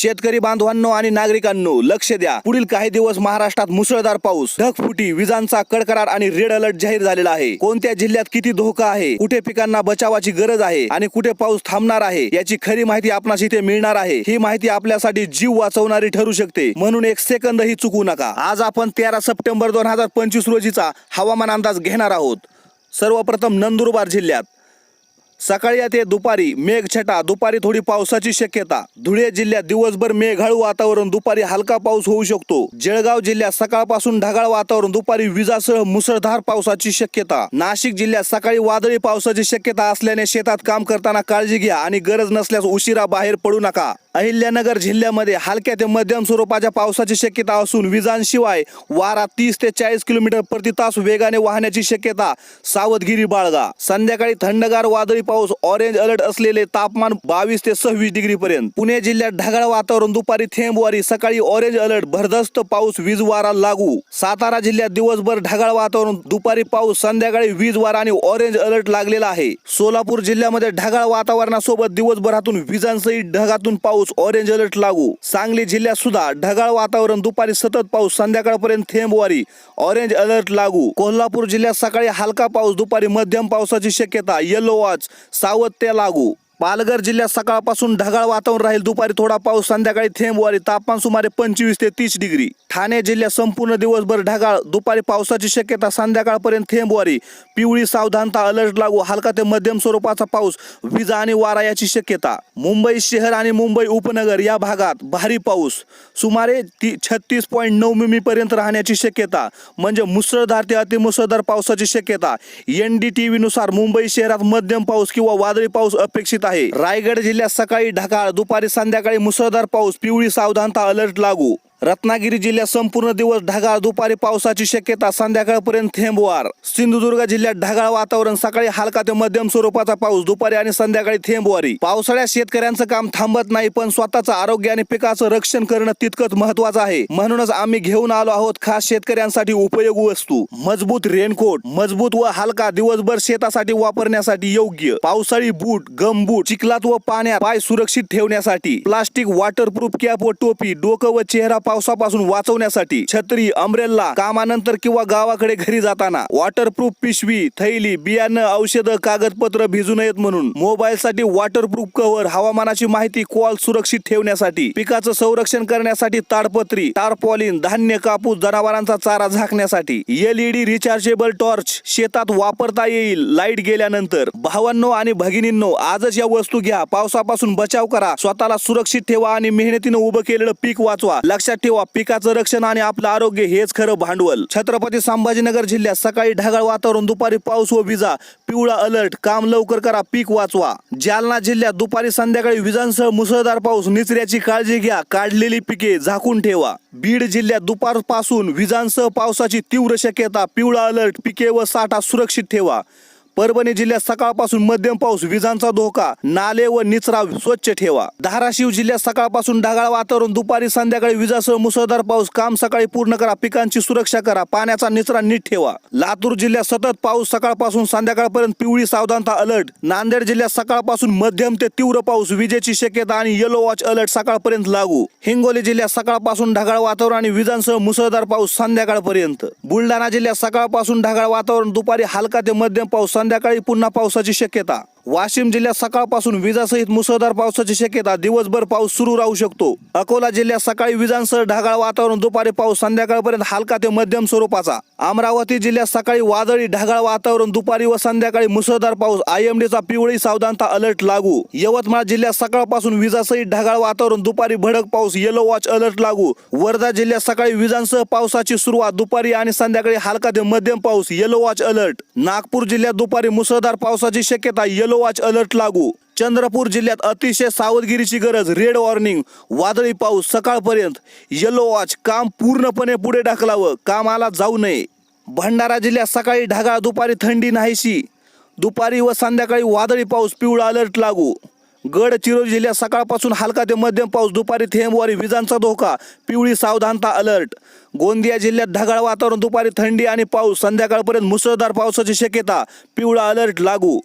शेतकरी बांधवांनो आणि नागरिकांनो लक्ष द्या. पुढील काही दिवस महाराष्ट्रात मुसळधार पाऊस ढगफुटी विजांचा कडकडाट आणि रेड अलर्ट जाहीर झालेला आहे. कोणत्या जिल्ह्यात किती धोका आहे कुठे पिकांना बचावाची गरज आहे आणि कुठे पाऊस थांबणार आहे याची खरी माहिती आपणास इथे मिळणार आहे. ही माहिती आपल्यासाठी जीव वाचवणारी ठरू शकते. म्हणून एक सेकंदही चुकू नका. आज आपण तेरा सप्टेंबर दोन हजार पंचवीस रोजीचा हवामान अंदाज घेणार आहोत. सर्वप्रथम नंदुरबार जिल्ह्यात. सकाळी ते दुपारी मेघछटा दुपारी थोडी पावसाची शक्यता. धुळे जिल्ह्यात दिवसभर मेघाळू वातावरण दुपारी हलका पाऊस होऊ शकतो. जळगाव जिल्ह्यात सकाळपासून ढगाळ वातावरण दुपारी विजासह मुसळधार पावसाची शक्यता. नाशिक जिल्ह्यात सकाळी वादळी पावसाची शक्यता असल्याने शेतात काम करताना काळजी घ्या आणि गरज नसल्यास उशिरा बाहेर पडू नका. अहिल्यानगर जिल्ह्यामध्ये हलक्या ते मध्यम स्वरूपाच्या पावसाची शक्यता असून विजांशिवाय वारा तीस ते चाळीस किलोमीटर प्रति तास वेगाने वाहण्याची शक्यता सावधगिरी बाळगा. संध्याकाळी थंडगार वादळी पाऊस ऑरेंज अलर्ट असलेले तापमान बावीस ते सव्वीस डिग्री पर्यंत पुणे जिल्ह्यात ढगाळ वातावरण दुपारी थेंबवारी सकाळी ऑरेंज अलर्ट भरदस्त पाऊस वीज वारा लागू. सातारा जिल्ह्यात दिवसभर ढगाळ वातावरण दुपारी पाऊस संध्याकाळी वीज वारा आणि ऑरेंज अलर्ट लागलेला आहे. सोलापूर जिल्ह्यामध्ये ढगाळ वातावरणासोबत दिवसभरातून विजांसहित ढगातून पाऊस पाऊस ऑरेंज अलर्ट लागू. सांगली जिल्ह्यात सुद्धा ढगाळ वातावरण. दुपारी सतत पाऊस संध्याकाळपर्यंत थेंबवारी ऑरेंज अलर्ट लागू. कोल्हापूर जिल्ह्यात सकाळी हलका पाऊस दुपारी मध्यम पावसाची शक्यता येलो वॉच सावत्य लागू. पालघर जिल्ह्यात सकाळपासून ढगाळ वातावरण राहील. दुपारी थोडा पाऊस संध्याकाळी थेंबवारी तापमान सुमारे पंचवीस ते तीस डिग्री. ठाणे जिल्ह्यात संपूर्ण दिवसभर ढगाळ दुपारी पावसाची शक्यता संध्याकाळपर्यंत थेंबवारी पिवळी सावधानता अलर्ट लागू हलका ते मध्यम स्वरूपाचा पाऊस विजा आणि वारा याची शक्यता. मुंबई शहर आणि मुंबई उपनगर या भागात भारी पाऊस. सुमारे ती छत्तीस पॉईंट नऊ मिमी पर्यंत राहण्याची शक्यता. म्हणजे मुसळधार ते अतिमुसळधार पावसाची शक्यता. एन डी टी व्हीनुसार मुंबई शहरात मध्यम पाऊस किंवा वादळी पाऊस अपेक्षित आहे. रायगड जिल्ह्यात सकाळी ढगाळ दुपारी संध्याकाळी मुसळधार पाऊस पिवळी सावधानता अलर्ट लागू. रत्नागिरी जिल्ह्यात संपूर्ण दिवस ढगाळ दुपारी पावसाची शक्यता संध्याकाळपर्यंत थेंबवार. सिंधुदुर्ग जिल्ह्यात ढगाळ वातावरण सकाळी हलका ते मध्यम स्वरूपाचा पाऊस दुपारी आणि संध्याकाळी थेंबवारी. पावसाळ्यात शेतकऱ्यांचं काम थांबत नाही पण स्वतःचं आरोग्य आणि पिकाचं रक्षण करणं तितकंच महत्वाचं आहे. म्हणूनच आम्ही घेऊन आलो आहोत खास शेतकऱ्यांसाठी उपयोगी वस्तू मजबूत रेनकोट मजबूत व हलका दिवसभर शेतासाठी वापरण्यासाठी योग्य. पावसाळी बूट गम बूट चिखलात व पाण्यात पाय सुरक्षित ठेवण्यासाठी प्लास्टिक वॉटरप्रूफ कॅप व टोपी डोकं व चेहरा पावसापासून वाचवण्यासाठी छत्री अम्ब्रेला कामानंतर किंवा गावाकडे घरी जाताना वॉटरप्रूफ पिशवी थैली बियाणं औषधं कागदपत्र भिजू नयेत म्हणून मोबाईल साठी वॉटरप्रूफ कव्हर हवामानाची माहिती कॉल सुरक्षित ठेवण्यासाठी पिकाचं संरक्षण करण्यासाठी ताडपत्री टारपॉलिन धान्य कापूस जनावरांचा चारा झाकण्यासाठी एलईडी रिचार्जेबल टॉर्च शेतात वापरता येईल. लाइट गेल्यानंतर भावांनो आणि भगिनींनो आजच या वस्तू घ्या. पावसापासून बचाव करा. स्वतःला सुरक्षित ठेवा आणि मेहनतीनं उभं केलेलं पीक वाचवा. लक्षात ठेवा पिकाचं रक्षण आणि आपलं आरोग्य हेच खरं भांडवल. छत्रपती संभाजीनगर जिल्ह्यात सकाळी ढगाळ वातावरण दुपारी पाऊस व विजा. पिवळा अलर्ट काम लवकर करा पीक वाचवा. जालना जिल्ह्यात दुपारी संध्याकाळी विजांसह मुसळधार पाऊस. निचऱ्याची काळजी घ्या काढलेली पिके झाकून ठेवा. बीड जिल्ह्यात दुपारपासून विजांसह पावसाची तीव्र शक्यता पिवळा अलर्ट पिके व साठा सुरक्षित ठेवा. परभणी जिल्ह्यात सकाळपासून मध्यम पाऊस विजांचा धोका नाले व निचरा स्वच्छ ठेवा. धाराशिव जिल्ह्यात सकाळपासून ढगाळ वातावरण दुपारी संध्याकाळी विजासह मुसळधार पाऊस काम सकाळी पूर्ण करा पिकांची सुरक्षा करा पाण्याचा निचरा नीट ठेवा. लातूर जिल्ह्यात सतत पाऊस सकाळपासून संध्याकाळपर्यंत पिवळी सावधानता अलर्ट. नांदेड जिल्ह्यात सकाळपासून मध्यम ते तीव्र पाऊस विजेची शक्यता आणि येलो वॉच अलर्ट सकाळपर्यंत लागू. हिंगोली जिल्ह्यात सकाळपासून ढगाळ वातावरण आणि विजांसह मुसळधार पाऊस संध्याकाळपर्यंत. बुलढाणा जिल्ह्यात सकाळपासून ढगाळ वातावरण दुपारी हलका ते मध्यम पाऊस संध्याकाळी पुन्हा पावसाची शक्यता. वाशिम जिल्ह्यात सकाळपासून विजासहित मुसळधार पावसाची शक्यता. दिवसभर पाऊस सुरू राहू शकतो. अकोला जिल्ह्यात सकाळी विजांसह ढगाळ वातावरण दुपारी पाऊस संध्याकाळपर्यंत हलका ते मध्यम स्वरूपाचा. अमरावती जिल्ह्यात सकाळी वादळी ढगाळ वातावरण दुपारी व संध्याकाळी मुसळधार पाऊस आयएमडीचा पिवळी सावधानता अलर्ट लागू. यवतमाळ जिल्ह्यात सकाळपासून विजासहित ढगाळ वातावरण दुपारी भडक पाऊस येलो वॉच अलर्ट लागू. वर्धा जिल्ह्यात सकाळी विजांसह पावसाची सुरुवात दुपारी आणि संध्याकाळी हलका ते मध्यम पाऊस येलो वॉच अलर्ट नागपूर जिल्ह्यात दुपारी मुसळधार पावसाची शक्यता येलो वॉच अलर्ट लागू. चंद्रपूर जिल्ह्यात अतिशय सावधगिरीची गरज रेड वॉर्निंग वादळी पाऊस सकाळपर्यंत. येलो वॉच काम पूर्णपणे पुढे ढकलावं कामाला जाऊ नये. भंडारा जिल्ह्यात सकाळी ढगाळ दुपारी थंडी नाहीशी. दुपारी व संध्याकाळी वादळी पाऊस पिवळा अलर्ट लागू. गडचिरोली जिल्ह्यात सकाळपासून हलका ते मध्यम पाऊस दुपारी थेंबवारी विजांचा धोका पिवळी सावधानता अलर्ट गोंदिया जिल्ह्यात ढगाळ वातावरण दुपारी थंडी आणि पाऊस संध्याकाळपर्यंत मुसळधार पावसाची शक्यता पिवळा अलर्ट लागू.